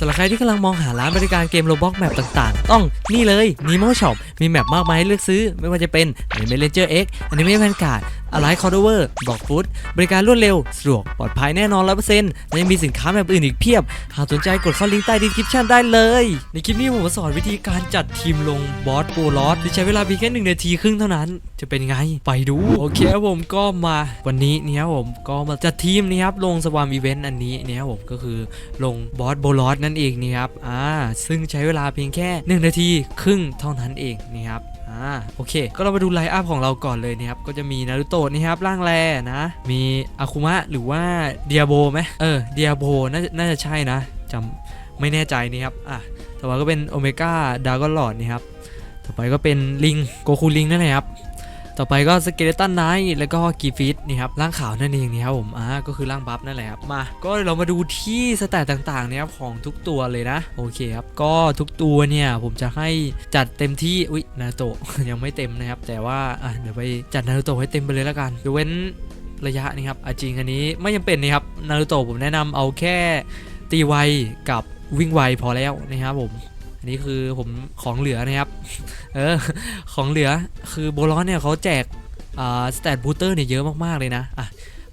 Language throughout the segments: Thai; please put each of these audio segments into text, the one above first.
สำหรับใครที่กำลังมองหาร้านบริการเกมโรบอกแมปต่างๆ ต้องนี่เลย Nemo Shop มีแมปมากมายให้เลือกซื้อ ไม่ว่าจะเป็น Anime Ranger X Anime Vanguard Allied Codover บอกฟุตบริการรวดเร็ว สะดวก ปลอดภัยแน่นอน100%และยังมีสินค้าแบบอื่นอีกเพียบ หากสนใจกดเข้าลิงก์ใต้ดีสคริปชันได้เลย ในคลิปนี้ผมมาสอนวิธีการจัดทีมลงบอสโปรลอสที่ใช้เวลาเพียงแค่หนึ่งนาทีครึ่งเท่านั้น จะเป็นไง ไปดู โอเคครับผมก็มาวันนี้เนี่ยผมก็มาจัดทีมนี่ครับลงสวามอีเวนต์อันนี้เนี่ยผมก็คือลงบอสโบลอสนั่นเองนี่ครับอ่าซึ่งใช้เวลาเพียงแค่ 1 นาทีครึ่งเท่านั้นเองนี่ครับ โอเค ก็เรามาดูไลน์อัพของเราก่อนเลยนะครับ ก็จะมีนารูโตะนี่ครับร่างแรนะ มีอาคุมะหรือว่าเดียโบไหมเออเดียโบน่าจะน่าจะใช่นะจำไม่แน่ใจนี่ครับอะต่อมาก็เป็นโอเมก้าดาร์กอนหลอดนี่ครับ ต่อไปก็เป็นลิงโกคูลิงนั่นแหละครับ ต่อไปก็สเกเลตันไนท์แล้วก็กีฟิตนี่ครับร่างขาวนั่นเองนี่ครับผมอ่าก็คือร่างบัฟนั่นแหละครับมา ก็เรามาดูที่สแตทต่างๆเนี่ยครับของทุกตัวเลยนะโอเคครับก็ทุกตัวเนี่ยผมจะให้จัดเต็มที่อุ๊ยนาโตะยังไม่เต็มนะครับ แต่ว่าอะเดี๋ยวไปจัดนาโตะให้เต็มไปเลยแล้วกันยกเว้นระยะนี่ครับอะจริงอันนี้ไม่จำเป็นนะครับนารูโตะผมแนะนำเอาแค่ตีไวกับวิ่งไวพอแล้วนะครับผม นี้คือผมของเหลือนะครับ เออ ของเหลือคือโบลอนเนี่ยเขาแจกอ่าสแตทบูเตอร์เนี่ยเยอะมากๆเลยนะ อะ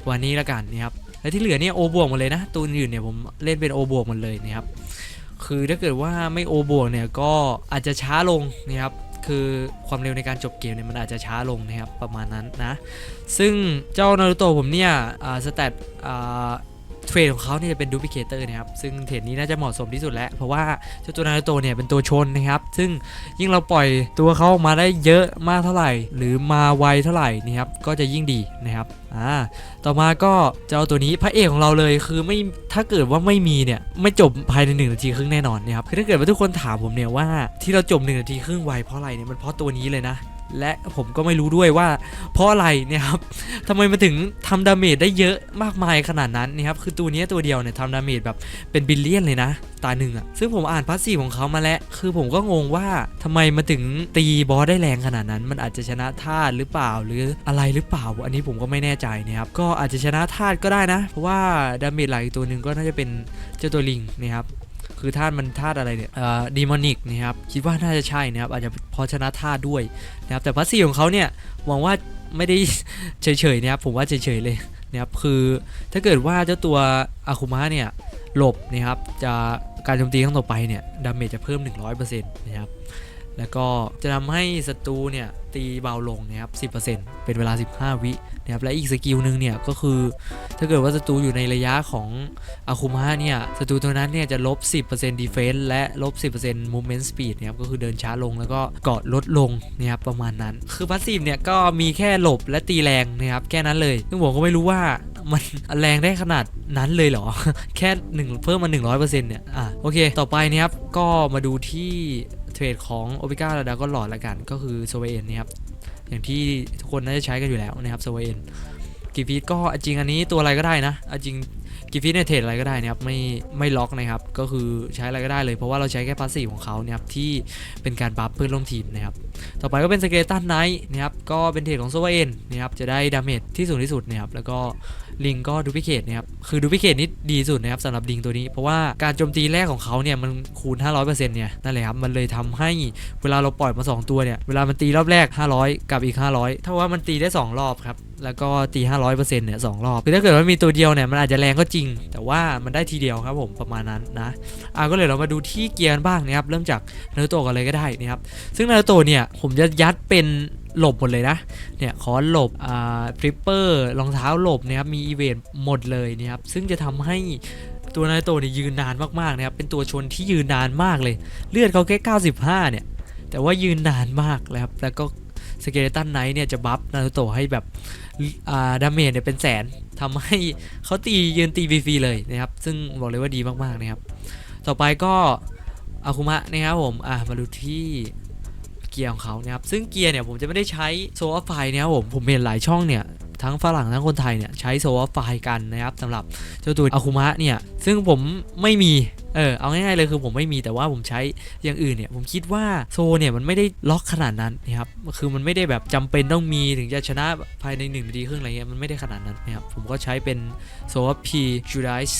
วันนี้ละกันนะครับ และที่เหลือเนี่ยโอบวกหมดเลยนะ ตัวอื่นเนี่ยผมเล่นเป็นโอบวกหมดเลยนะครับ คือถ้าเกิดว่าไม่โอบวกเนี่ยก็อาจจะช้าลงนะครับคือความเร็วในการจบเกมเนี่ยมันอาจจะช้าลงนะครับประมาณนั้นนะ ซึ่งเจ้านารูโตะผมเนี่ยสแตทอ่า เทรดของเขาเนี่ยจะเป็นดูพิเคเตอร์นะครับ ซึ่งเทรดนี้น่าจะเหมาะสมที่สุดแล้ว เพราะว่าเจ้าตัวนาโตเนี่ยเป็นตัวชนนะครับ ซึ่งยิ่งเราปล่อยตัวเขาออกมาได้เยอะมากเท่าไหร่ หรือมาไวเท่าไหร่นะครับ ก็จะยิ่งดีนะครับอ่าต่อมาก็เจ้าตัวนี้พระเอกของเราเลยคือไม่ถ้าเกิดว่าไม่มีเนี่ยไม่จบภายใน1นาทีครึ่งแน่นอนนะครับคือถ้าเกิดว่าทุกคนถามผมเนี่ยว่าที่เราจบ1นาทีครึ่งไวเพราะอะไรเนี่ยมันเพราะตัวนี้เลยนะ และผมก็ไม่รู้ด้วยว่า เพราะอะไรเนี่ยครับทำไมมันถึงทำดาเมจได้เยอะมากมายขนาดนั้นนะครับคือตัวนี้ตัวเดียวเนี่ยทำดาเมจแบบเป็นบิลเลียนเลยนะตาหนึ่งอะซึ่งผมอ่านพาสซีของเขามาแล้ว คือผมก็งงว่าทำไมมาถึงตีบอสได้แรงขนาดนั้น มันอาจจะชนะธาตุหรือเปล่าหรืออะไรหรือเปล่า อันนี้ผมก็ไม่แน่ใจนะครับ ก็อาจจะชนะธาตุก็ได้นะ เพราะว่าดาเมจหลักอีกตัวหนึ่งก็น่าจะเป็นเจ้าตัวลิงนะครับ คือธาตุมันธาตุอะไรเนี่ยเอ่อดีมอนิกนะครับคิดว่าน่าจะใช่นะครับอาจจะพอชนะธาตุด้วยนะครับแต่พัสซีของเขาเนี่ยหวังว่าไม่ได้เฉยๆนะครับผมว่าเฉยๆเลยนะครับคือถ้าเกิดว่าเจ้าตัวอาคุมะเนี่ยหลบนะครับจะการโจมตีครั้งต่อไปเนี่ยดาเมจจะเพิ่ม 100%นะครับ แล้วก็จะทำให้ศัตรูเนี่ยตีเบาลงนะครับ 10%เป็นเวลา 15 วินะครับ และอีกสกิลหนึ่งเนี่ยก็คือ ถ้าเกิดว่าศัตรูอยู่ในระยะของอาคุมะเนี่ยศัตรูตัวนั้นเนี่ยจะลบ 10% defense และลบ 10% movement speed นะครับ ก็คือเดินช้าลงแล้วก็เกาะลดลงนะครับประมาณนั้น คือพาสซีฟเนี่ยก็มีแค่หลบและตีแรงนะครับแค่นั้นเลย ซึ่งผมก็ไม่รู้ว่ามันแรงได้ขนาดนั้นเลยเหรอ แค่หนึ่งเพิ่มมา 100%เนี่ย อะ โอเค ต่อไปเนะครับ ก็มาดูที่ เทรดของโอเ g ก้าและดากอนหลอดละกัน ก็คือโซเวนนะครับอย่างที่ทุกคนน่าจะใช้กันอยู่แล้วนะครับโซเวนกีฟีดก็จริงอันนี้ตัวอะไรก็ได้นะจริงกีฟีดในเทรดอะไรก็ได้นะครับไม่ไม่ล็อกนะครับก็คือใช้อะไรก็ได้เลยเพราะว่าเราใช้แค่พาสซีฟของเขาเนี่ยครับที่เป็นการบัฟเพื่อนร่วมทีมนะครับต่อไปก็เป็นสเกตันไนท์นะครับก็เป็นเทรดของโซเวนนะครับจะได้ดาเมจที่สูงที่สุดนะครับแล้วก็ ลิงก็ดูพิเคทนะครับคือดูพิเคทนี่ดีสุดนะครับสำหรับลิงตัวนี้ เพราะว่าการโจมตีแรกของเขาเนี่ยมันคูณ 500%เนี่ยนั่นแหละครับมันเลยทำให้เวลาเราปล่อยมา 2 ตัวเนี่ยเวลามันตีรอบแรก 500 กับอีก 500 เท่าว่ามันตีได้ 2 รอบครับแล้วก็ตี 500%เนี่ยสองรอบ คือถ้าเกิดว่ามีตัวเดียวเนี่ยมันอาจจะแรงก็จริง แต่ว่ามันได้ทีเดียวครับผมประมาณนั้นนะอะก็เลยเรามาดูที่เกียร์บ้างนะครับเริ่มจากนารูโตะกันเลยก็ได้นะครับซึ่งนารูโตะเนี่ยผมจะยัดเป็น หลบหมดเลยนะ เนี่ยคอนหลบอ่าฟลิปเปอร์รองเท้าหลบนะครับมีอีเวนต์หมดเลยนะครับซึ่งจะทำให้ตัวนารูโตเนี่ยยืนนานมากๆนะครับเป็นตัวชนที่ยืนนานมากเลย เลือดเขาแค่ 95 เนี่ย แต่ว่ายืนนานมากแล้วครับแล้วก็สเกเลตันไนท์เนี่ยจะบัฟนารูโตะให้แบบอ่าดาเมจเนี่ยเป็นแสนทำให้เขาตียืนตีฟรีๆเลยนะครับ ซึ่งบอกเลยว่าดีมากๆนะครับ ต่อไปก็อาคุมะนะครับผม อะมาดูที่ เกียร์ของเขานะครับซึ่งเกียร์เนี่ยผมจะไม่ได้ใช้โซลไฟนะครับผมผมเห็นหลายช่องเนี่ยทั้งฝรั่งทั้งคนไทยเนี่ยใช้โซลไฟกันนะครับสำหรับเจ้าตัวอาคุมะเนี่ยซึ่งผมไม่มีเออเอาง่ายๆเลยคือผมไม่มีแต่ว่าผมใช้อย่างอื่นเนี่ยผมคิดว่าโซเนี่ยมันไม่ได้ล็อกขนาดนั้นนะครับคือมันไม่ได้แบบจำเป็นต้องมีถึงจะชนะภายใน1นาทีครึ่งอะไรเงี้ยมันไม่ได้ขนาดนั้นนะครับผมก็ใช้เป็นโซฟ P Judice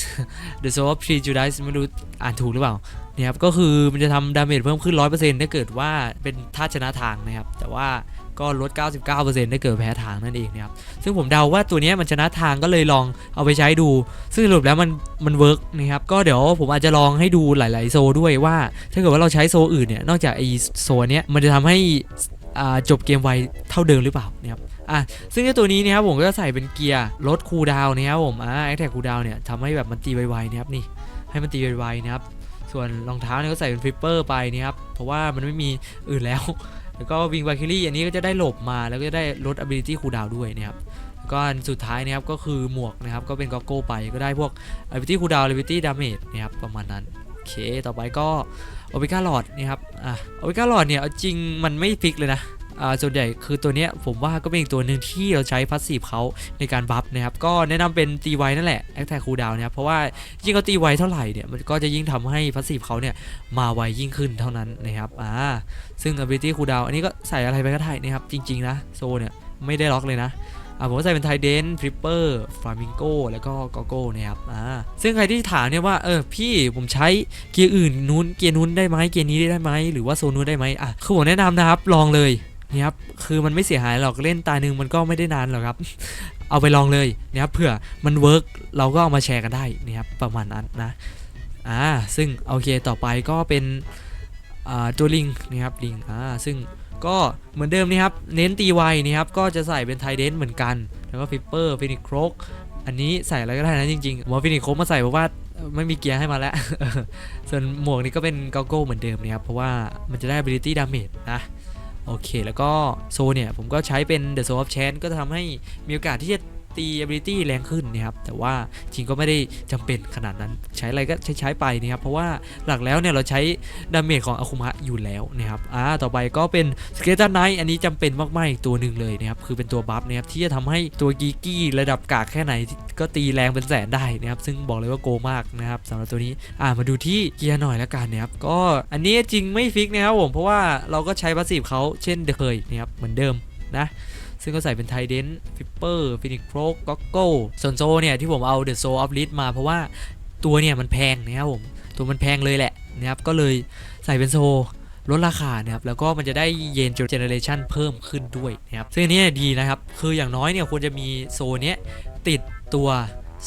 The Soul of P Judice ไม่รู้อ่านถูกหรือเปล่า เนี่ยครับก็คือมันจะทำดาเมจเพิ่มขึ้น 100%ถ้าเกิดว่าเป็นท่าชนะทางนะครับ แต่ว่าก็ลด 99%ถ้าเกิดแพ้ทางนั่นเองนะครับ ซึ่งผมเดาว่าตัวนี้มันชนะทางก็เลยลองเอาไปใช้ดู ซึ่งสรุปแล้วมันมันเวิร์กนะครับ ก็เดี๋ยวผมอาจจะลองให้ดูหลาย ๆ โซด้วยว่า ถ้าเกิดว่าเราใช้โซอื่นเนี่ย นอกจากไอโซเนี้ย มันจะทำให้อ่าจบเกมไวเท่าเดิมหรือเปล่านะครับอะซึ่งเจ้าตัวนี้นะครับผมก็จะใส่เป็นเกียร์ลดคูดาวนะครับผมอ่าแอคแท็กคูดาวเนี่ยทำให้แบบมันตีไวๆนะครับนี่ให้มันตีไวๆนะครับ ส่วนรองเท้าเนี่ยก็ใส่เป็นฟลิปเปอร์ไปนี่ครับเพราะว่ามันไม่มีอื่นแล้ว แล้วก็วิงไวคิลี่อันนี้ก็จะได้หลบมาแล้วก็จะได้ลด ability cooldown ด้วยนะครับแล้วก็อันสุดท้ายนะครับก็คือหมวกนะครับก็เป็นก็โก้ไปก็ได้พวก ability cooldown ability damage นะครับประมาณนั้นโอเคต่อไปก็โอเปก้าหลอดนะครับอะโอเปก้าหลอดเนี่ยจริงมันไม่ฟิกเลยนะ ส่วนใหญ่คือตัวเนี้ยผมว่าก็เป็นอีกตัวหนึ่งที่เราใช้พัสซีฟเขาในการบัฟนะครับก็แนะนำเป็นตีไวนั่นแหละ attack cooldown นะครับเพราะว่ายิ่งเขาตีไวเท่าไหร่เนี่ยมันก็จะยิ่งทำให้พัสซีฟเขาเนี่ยมาไวยิ่งขึ้นเท่านั้นนะครับอ่าซึ่ง ability cooldown อันนี้ก็ใส่อะไรไปก็ได้นะครับจริงๆนะโซเนี่ยไม่ได้ล็อกเลยนะอ่าผมใส่เป็นไทเดนฟลิปเปอร์ฟลามิงโกแล้วก็กอโก้นะครับอ่าซึ่งใครที่ถามเนี่ยว่าเออพี่ผมใช้เกียร์อื่นนู้นเกียร์นู้นได้ไหมเกียร์นี้ได้ไหมหรือว่าโซนนู้นได้ไหมอะคือผมแนะนำนะครับลองเลย นะครับคือมันไม่เสียหายหรอกเล่นตาหนึ่งมันก็ไม่ได้นานหรอกครับ เอาไปลองเลยนะครับเผื่อมันเวิร์กเราก็เอามาแชร์กันได้นะครับประมาณนั้นนะอ่าซึ่งโอเคต่อไปก็เป็นอ่าตัวลิงนะครับลิงอ่าซึ่งก็เหมือนเดิมนี่ครับเน้นตีไวนะครับก็จะใส่เป็นไทเดนเหมือนกัน แล้วก็ฟิปเปอร์ฟินิโครกอันนี้ใส่อะไรก็ได้นะจริงๆหมอฟินิโครกมาใส่เพราะว่าไม่มีเกียร์ให้มาแล้ว ส่วนหมวกนี้ก็เป็นกอโก้เหมือนเดิมนะครับเพราะว่ามันจะได้ ability damage นะ โอเค แล้วก็โซเนี่ยผมก็ใช้เป็น The Soul of Chance ก็จะทำให้มีโอกาสที่จะ ตี ability แรงขึ้นนะครับแต่ว่าจริงก็ไม่ได้จำเป็นขนาดนั้นใช้อะไรก็ใช้ใช้ไปนะครับเพราะว่าหลักแล้วเนี่ยเราใช้ดาเมจของอาคุมะอยู่แล้วนะครับอ่าต่อไปก็เป็นสเกต n ไนท์อันนี้จำเป็นมากๆอีกตัวหนึ่งเลยนะครับคือเป็นตัวบัฟนะครับที่จะทำให้ตัวกีกี้ระดับกากแค่ไหนก็ตีแรงเป็นแสนได้นะครับซึ่งบอกเลยว่าโกมากนะครับสำหรับตัวนี้อ่ามาดูที่เกียร์หน่อยแล้วกันนะครับก็อันนี้จริงไม่ฟิกนะครับผมเพราะว่าเราก็ใช้พาสซีฟเขาเช่นเคยนะครับเหมือนเดิมนะ ซึ่งก็ใส่เป็นไทเดนฟิปเปอร์ฟินิกโครกก็โก้ส่วนโซเนี่ยที่ผมเอาเดอะโซออฟลิสมาเพราะว่าตัวเนี่ยมันแพงนะครับผม ตัวมันแพงเลยแหละนะครับก็เลยใส่เป็นโซลดราคานะครับแล้วก็มันจะได้เยนเจเนเรชันเพิ่มขึ้นด้วยนะครับซึ่งอันนี้ดีนะครับ คืออย่างน้อยเนี่ยควรจะมีโซเนี้ยติดตัว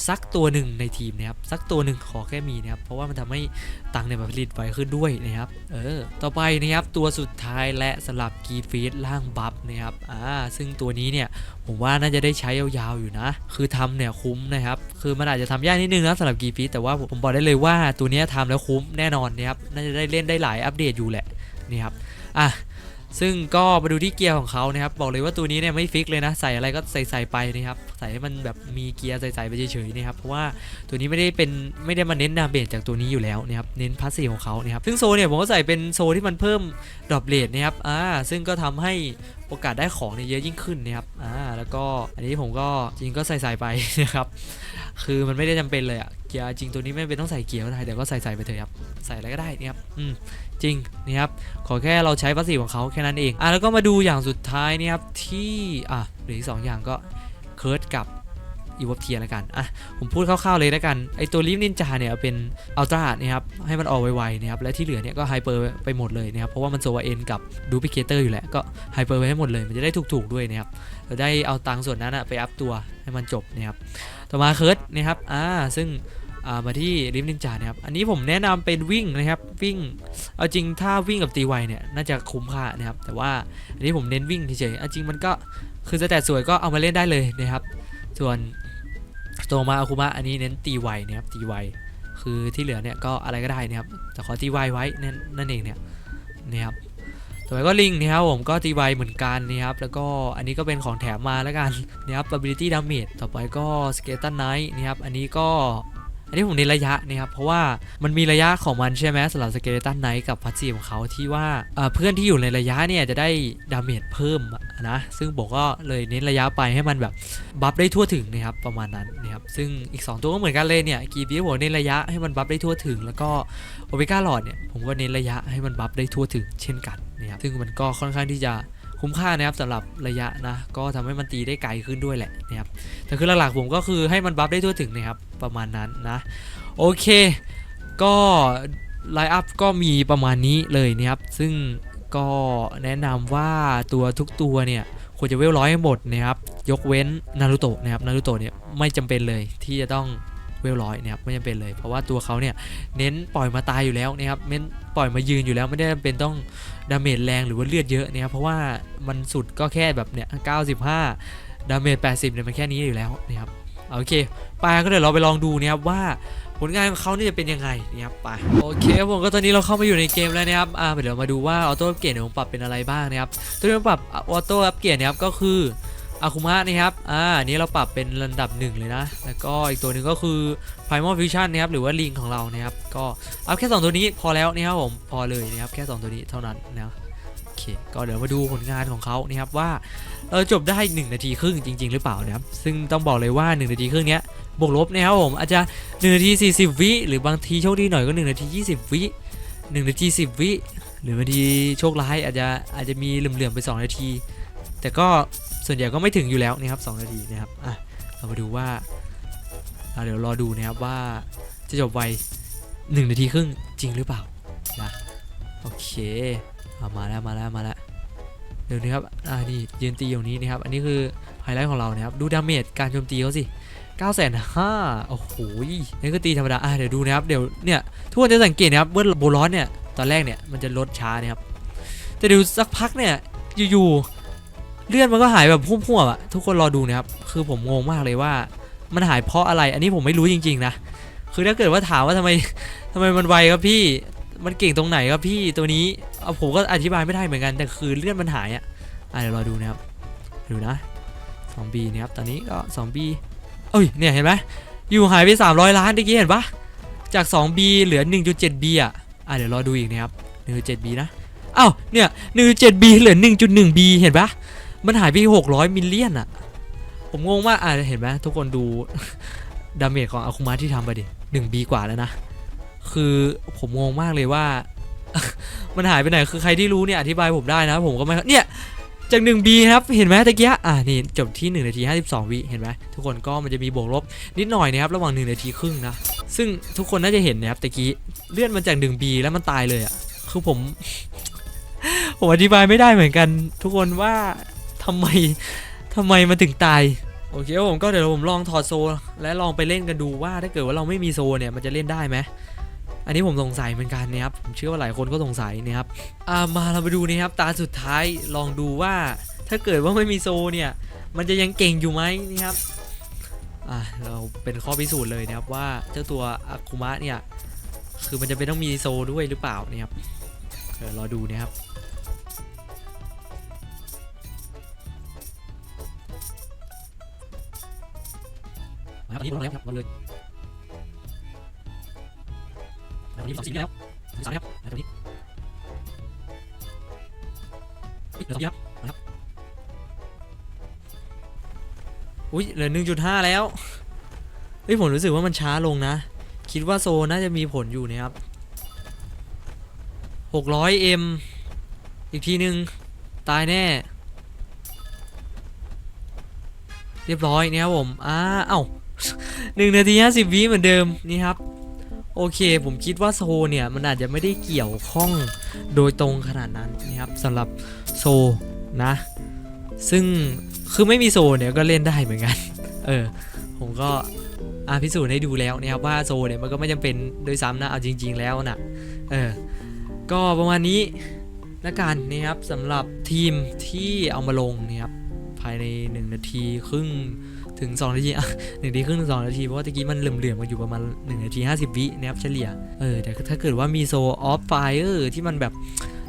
สักตัวหนึ่งในทีมนะครับสักตัวหนึ่งขอแค่มีนะครับเพราะว่ามันทำให้ตังค์เนี่ยผลิตไวขึ้นด้วยนะครับเออต่อไปนะครับตัวสุดท้ายและสลับกีฟีดล่างบัฟนะครับอ่าซึ่งตัวนี้เนี่ยผมว่าน่าจะได้ใช้ยาวๆอยู่นะ คือทำเนี่ยคุ้มนะครับคือมันอาจจะทำยากนิดนึงนะสำหรับกีฟีดแต่ว่าผมบอกได้เลยว่าตัวนี้ยทำแล้วคุ้มแน่นอนนะครับน่าจะได้เล่นได้หลายอัปเดตอยู่แหละนี่ครับอะ ซึ่งก็มาดูที่เกียร์ของเขานะครับบอกเลยว่าตัวนี้เนี่ยไม่ฟิกเลยนะ ใส่อะไรก็ใส่ใส่ไปนะครับใส่ให้มันแบบมีเกียร์ใส่ๆไปเฉยๆนะครับเพราะว่าตัวนี้ไม่ได้เป็นไม่ได้มาเน้นดาเมจจากตัวนี้อยู่แล้วนะครับเน้นพาสซีฟของเขานะครับซึ่งโซเนี่ยผมก็ใส่เป็นโซที่มันเพิ่มดรอปเลทนะครับอ่าซึ่งก็ทำให้โอกาสได้ของเนี่ยเยอะยิ่งขึ้นนะครับอ่าแล้วก็อันนี้ผมก็จริงก็ใส่ใส่ไปนะครับคือมันไม่ได้จำเป็นเลยอะ เกียร์จริงตัวนี้ไม่เป็นต้องใส่เกียร์ก็ได้แต่ก็ใส่ใส่ไปเถอะครับใส่อะไรก็ได้นะครับอืมจริงนะครับขอแค่เราใช้ภาษีของเขาแค่นั้นเองอะแล้วก็มาดูอย่างสุดท้ายนะครับที่อะหรืออีกสองอย่างก็เคิร์ดกับ อีวอฟเทียแล้วกันอะผมพูดคร่าวๆเลยแล้วกันไอตัวลิฟนินจาเนี่ยเป็นอัลตร้านะครับให้มันออกไวๆนะครับและที่เหลือเนี่ยก็ไฮเปอร์ไปหมดเลยนะครับเพราะว่ามันโซวาเอ็นกับดูพิเคเตอร์อยู่แหละก็ไฮเปอร์ไปให้หมดเลยมันจะได้ถูกๆด้วยนะครับเราได้เอาตังค์ส่วนนั้นอะไปอัพตัวให้มันจบนะครับต่อมาเคิร์ดนะครับอ่าซึ่งอ่ามาที่ลิฟนินจานะครับ อันนี้ผมแนะนำเป็นวิ่งนะครับวิ่ง เอาจริงถ้าวิ่งกับตีไวเนี่ยน่าจะคุ้มค่านะครับ แต่ว่าอันนี้ผมเน้นวิ่งเฉยๆอาจริงมันก็คือสแตทสวยก็เอามาเล่นได้เลยนะครับ ส่วน ตัวมาอาคุมะอันนี้เน้นตีไวนะครับตีไวคือที่เหลือเนี่ยก็อะไรก็ได้นะครับแต่ขอตีไวไว้นั่นนั่นเองเนี่ยนะครับต่อไปก็ลิงนะครับผมก็ตีไวเหมือนกันนะครับแล้วก็อันนี้ก็เป็นของแถมมาแล้วกันนะครับ ability damage ต่อไปก็ skeleton knight นะครับอันนี้ก็อันนี้ผมเน้นระยะนะครับเพราะว่ามันมีระยะของมันใช่ไหมสำหรับสเกเลตันไนท์กับพัซซีของเขาที่ว่าเอ่อเพื่อนที่อยู่ในระยะเนี่ยจะได้ดาเมจเพิ่ม นะซึ่งผมก็เลยเน้นระยะไปให้มันแบบบัฟได้ทั่วถึงนะครับประมาณนั้นนะครับซึ่งอีก 2 ตัวก็เหมือนกันเลยเนี่ยกีบีผมเน้นระยะให้มันบัฟได้ทั่วถึง แล้วก็โอเมก้าหลอดเนี่ยผมก็เน้นระยะให้มันบัฟได้ทั่วถึงเช่นกันนะครับซึ่งมันก็ค่อนข้างที่จะคุ้มค่านะครับสำหรับระยะนะก็ทำให้มันตีได้ไกลขึ้นด้วยแหละนะครับแต่คือหลักๆผมก็คือให้มันบัฟได้ทั่วถึงนะครับประมาณนั้นนะโอเค ก็ไลน์อัพก็มีประมาณนี้เลยนะครับซึ่ง ก็แนะนำว่าตัวทุกตัวเนี่ยควรจะเวลร้อยให้หมดนะครับยกเว้นนารูโตะนะครับนารูโตะเนี่ยไม่จำเป็นเลยที่จะต้องเวลร้อยนะครับไม่จำเป็นเลยเพราะว่าตัวเขาเนี่ยเน้นปล่อยมาตายอยู่แล้วนะครับเน้นปล่อยมายืนอยู่แล้วไม่ได้เป็นต้องดาเมจแรงหรือว่าเลือดเยอะนะครับเพราะว่ามันสุดก็แค่แบบเนี่ย95ดาเมจ80เนี่ยมันแค่นี้อยู่แล้วนะครับโอเคไปก็เดี๋ยวเราไปลองดูนะครับว่า ผลงานของเขานี่จะเป็นยังไงนะครับไปโอเคครับผมก็ตอนนี้เราเข้ามาอยู่ในเกมแล้วนะครับอ่าเดี๋ยวมาดูว่าออโต้อัปเกรดเนี่ยผมปรับเป็นอะไรบ้างนะครับตัวที่ปรับออโต้อัปเกรดนะครับก็คืออาคุมะนะครับ อ่าอันนี้เราปรับเป็นระดับหนึ่งเลยนะ แล้วก็อีกตัวหนึ่งก็คือ Primal Fusion นะครับ หรือว่าลิงของเรานะครับ ก็อัพแค่ 2 ตัวนี้พอแล้วนะครับผม พอเลยนะครับ แค่ 2 ตัวนี้เท่านั้นนะครับ เค ก็เดี๋ยวมาดูผลงานของเขานะครับว่าเออจบได้ 1 นาทีครึ่งจริง ๆ หรือเปล่านะครับ ซึ่งต้องบอกเลยว่า 1 นาทีครึ่งเนี้ยบวกลบนะครับผมอาจจะ 1 นาที 40 วิหรือบางทีโชคดีหน่อยก็ 1 นาที 20 วิ1นาที 10 วิหรือบางทีโชคร้ายอาจจะอาจจะมีเหลื่อมๆไป 2 นาที แต่ก็ส่วนใหญ่ก็ไม่ถึงอยู่แล้วนะครับ 2 นาทีนะครับอะเรามาดูว่าอะเดี๋ยวรอดูนะครับว่าจะจบไว1นาทีครึ่งจริงหรือเปล่านะโอเค เอามาแล้วมาแล้วมาแล้วเดี๋ยวนี้ครับอ่านี่ยืนตีอยู่นี้นะครับ อันนี้คือไฮไลท์ของเรานะครับ ดูดาเมจการโจมตีเขาสิ9 5 0 0 0โอ้โหนี่ก็ตีธรรมดาอะเดี๋ยวดูนะครับ เดี๋ยวเนี่ยทุกคนจะสังเกตนะครับว่าโบลอสเนี่ย ตอนแรกเนี่ยมันจะลดช้านะครับแต่ดี๋ยวสักพักเนี่ย อยู่ๆ เลื่อนมันก็หายแบบพุ่มๆอะทุกคนรอดูนะครับ คือผมงงมากเลยว่า มันหายเพราะอะไร อันนี้ผมไม่รู้จริง ๆ นะ คือถ้าเกิดว่าถามว่าทำไมทำไมมันไวครับพี่ มันเก่งตรงไหนครับพี่ตัวนี้เอาผมก็อธิบายไม่ได้เหมือนกันแต่คือเลื่อนมันหายอะอะเดี๋ยวรอดูนะครับดูนะ 2B นะครับตอนนี้ก็ 2B เอ้ยเนี่ยเห็นไหมอยู่หายไป 300 ล้านเมื่อกี้เห็นปะจาก 2B เหลือ 1.7B อะอะเดี๋ยวรอดูอีกนะครับ 1.7B นะอ้าวเนี่ย 1.7B เหลือ 1.1B เห็นปะมันหายไป 600 มิลเลียนอะผมงงมากอะเห็นไหมทุกคนดูดาเมจของอาคุมะที่ทำไปดิ 1B กว่าแล้วนะ คือผมงงมากเลยว่า มันหายไปไหนคือใครที่รู้เนี่ยอธิบายผมได้นะผมก็ไม่เนี่ยจาก 1B ครับ เห็นไหมตะกี้อ่านี่จบที่1นาที52 วิเห็นไหมทุกคนก็มันจะมีบวกลบนิดหน่อยนะครับ ระหว่าง 1 นาทีครึ่งนะ ซึ่งทุกคนน่าจะเห็นนะครับตะกี้เลื่อนมาจาก 1B แล้วมันตายเลยอะ คือผม ผมอธิบายไม่ได้เหมือนกัน ทุกคนว่าทำไมทำไมมันถึงตาย โอเคผมก็เดี๋ยวผมลองถอดโซ และลองไปเล่นกันดูว่าถ้าเกิดว่าเราไม่มีโซเนี่ยมันจะเล่นได้ไหม อันนี้ผมสงสัยเหมือนกันนะครับผมเชื่อว่าหลายคนก็สงสัยนะครับอ่ามาเราไปดูนะครับตาสุดท้ายลองดูว่า ถ้าเกิดว่าไม่มีโซเนี่ยมันจะยังเก่งอยู่ไหมนะครับอ่าเราเป็นข้อพิสูจน์เลยนะครับว่าเจ้าตัวอาคุมะเนี่ยคือมันจะเป็นต้องมีโซด้วยหรือเปล่านะครับเดี๋ยวรอดูนะครับมาครับอันนี้ลงแล้วครับมาเลย มาวันนี้สองสีแล้วสามครับมาตัวนี้เหลือสองยับนะครับอุ้ยเหลือ1.5แล้วเฮ้ยผมรู้สึกว่ามันช้าลงนะ คิดว่าโซน่าจะมีผลอยู่นะครับ 600M อีกทีหนึ่งตายแน่ เรียบร้อยเนี่ยครับผมอ้าเอ้า1นาที50วิเหมือนเดิมนี่ครับ โอเค ผมคิดว่าโซเนี่ยมันอาจจะไม่ได้เกี่ยวข้องโดยตรงขนาดนั้นนะครับสำหรับโซนะ ซึ่งคือไม่มีโซเนี่ยก็เล่นได้เหมือนกัน เออ ผมก็อาพิสูจน์ให้ดูแล้วนะครับว่าโซเนี่ยมันก็ไม่จำเป็นโดยซ้ำนะเอาจริง ๆแล้วนะเออ ก็ประมาณนี้ละกันนะครับสำหรับทีมที่เอามาลงนะครับภายใน 1 นาทีครึ่ง ถึง 2 นาทีอะหนึ่งนาทีครึ่งถึงสองนาที เพราะว่าตะกี้มันเหลื่อมๆกันอยู่ประมาณ1นาที 50 วินะครับเฉลี่ย เออแต่ถ้าเกิดว่ามีโซออฟไฟเออร์ที่มันแบบ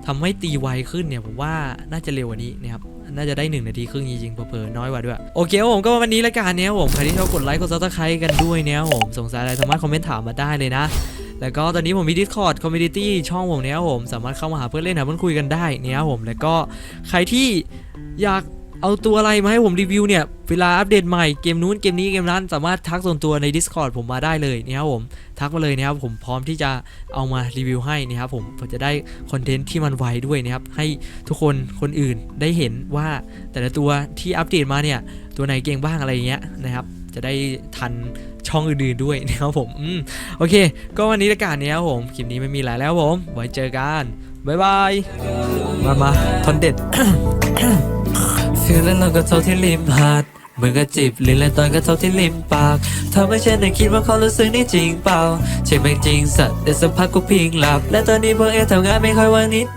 ทำให้ตีไวขึ้นเนี่ยผมว่าน่าจะเร็วกว่านี้นะครับน่าจะได้ 1 นาทีครึ่งจริงๆเผลอๆน้อยกว่าด้วย โอเคผมก็วันนี้ละกันเนี่ยผมใครที่ชอบกดไลค์กดซับสไครต์กันด้วยเนี่ยผมสงสัยอะไรสามารถคอมเมนต์ถามมาได้เลยนะ แล้วก็ตอนนี้ผมมี Discord Community ช่องผมเนี่ยผมสามารถเข้ามาหาเพื่อนเล่นหาเพื่อนคุยกันได้เนี่ยผมแล้วก็ใครที่อยาก เอาตัวอะไรมาให้ผมรีวิวเนี่ย เวลาอัปเดตใหม่เกมนู้นเกมนี้เกมนั้นสามารถทักส่วนตัวใน Discord ผมมาได้เลยนะครับผม ทักมาเลยนะครับผมพร้อมที่จะเอามารีวิวให้นะครับผมผมจะได้คอนเทนต์ที่มันไวด้วยนะครับ ให้ทุกคนคนอื่นได้เห็นว่าแต่ละตัวที่อัปเดตมาเนี่ย ตัวไหนเก่งบ้างอะไรอย่างเงี้ยนะครับจะได้ทันช่องอื่นๆด้วยนะครับผมอืมโอเค ก็วันนี้ละกันเนี่ยครับผมคลิปนี้ไม่มีอะไรแล้วผม ไว้เจอกัน บ๊ายบาย มามาทอนเด็ด ฟิลแล้วเราก็เท่าที่ริมหาดเหมือนกับจีบลิ้นและตอนก็เท่าที่ริมปากทำให้ฉันได้คิดว่าเขารู้สึกนี่จริงเปล่าใช่ไหมจริงสัตว์แต่สักพักกูพิงหลับ และตอนนี้พวกเอทำงานไม่ค่อยว่างนิด